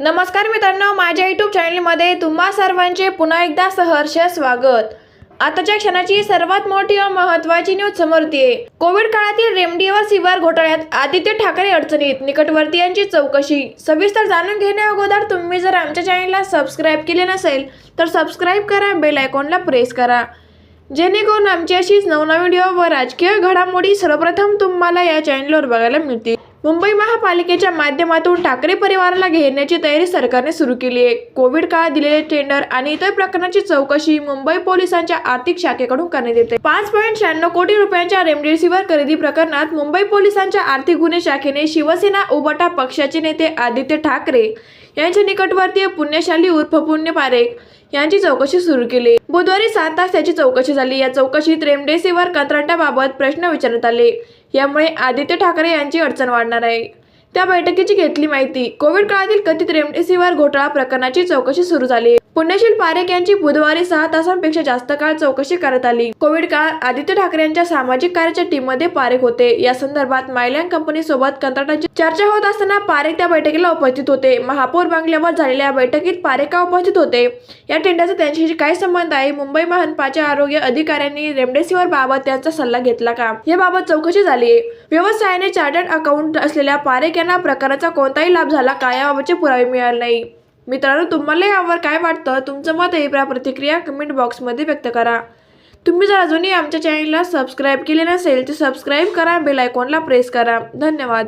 नमस्कार मित्रांनो माझ्या यूट्यूब चॅनलमध्ये तुम्हा सर्वांचे पुन्हा एकदा सहर्ष स्वागत. आताच्या क्षणाची सर्वात मोठी व महत्वाची न्यूज समोर येते. कोविड काळातील रेमडेसिवीर सिवार घोटाळ्यात आदित्य ठाकरे अडचणीत. निकटवर्तीयांची चौकशी. सविस्तर जाणून घेण्या अगोदर तुम्ही जर आमच्या चॅनलला सबस्क्राईब केले नसेल तर सबस्क्राईब करा बेल आयकॉनला प्रेस करा. जेणेकरून आमची अशीच नवनवीन व्हिडिओ व राजकीय घडामोडी सर्वप्रथम तुम्हाला या चॅनलवर बघायला मिळतील. मुंबई महापालिकेच्या माध्यमातून ठाकरे परिवाराला घेरण्याची तयारी सरकारने सुरू केली आहे. कोविड काळात दिलेले टेंडर आणि इतर प्रकरणाची चौकशी मुंबई पोलिसांच्या आर्थिक शाखेकडून करण्यात येते. पाच पॉईंट शहाण्णव कोटी रुपयांच्या रेमडेसिवीर खरेदी प्रकरणात मुंबई पोलिसांच्या आर्थिक गुन्हे शाखेने शिवसेना उबटा पक्षाचे नेते आदित्य ठाकरे यांचे निकटवर्तीय पुण्यशाली उर्फ पुण्य पारेख यांची चौकशी सुरू केली. बुधवारी सात तास त्याची चौकशी झाली. या चौकशीत रेमडेसिवीर कंत्राटाबाबत प्रश्न विचारण्यात आले. यामुळे आदित्य ठाकरे यांची अडचण वाढणार आहे. त्या बैठकीची घेतली माहिती. कोविड काळातील कथित रेमडेसिवीर घोटाळा प्रकरणाची चौकशी सुरू झाली. पुण्यशील पारेख यांची बुधवारी सहा तासांपेक्षा जास्त काळ चौकशी करण्यात आली. कोविड काळात आदित्य ठाकरे यांच्या सामाजिक कार्याच्या टीममध्ये पारेख होते. या संदर्भात मायलँड कंपनी सोबत कंत्राटाची चर्चा होत असताना पारेख त्या बैठकीला उपस्थित होते. महापौर बंगल्यावर झालेल्या या बैठकीत पारेख का उपस्थित होते. या टेंडरचा त्यांच्याशी काय संबंध आहे? मुंबई महानपाच्या आरोग्य अधिकाऱ्यांनी रेमडेसिवीर बाबत त्यांचा सल्ला घेतला का? याबाबत चौकशी झाली व्यवसायाने चार्टर्ड अकाउंट असलेल्या पारेख यांना प्रकाराचा कोणताही लाभ झाला का याबाबतचे पुरावे मिळाले नाही. मित्रांनो तुम्हाला यावर काय वाटतं? तुमचं मत आहे प्रतिक्रिया कमेंट बॉक्समध्ये व्यक्त करा. तुम्ही जर अजूनही आमच्या चॅनलला सबस्क्राईब केले नसेल तर सबस्क्राईब करा बेल आयकॉनला प्रेस करा. धन्यवाद.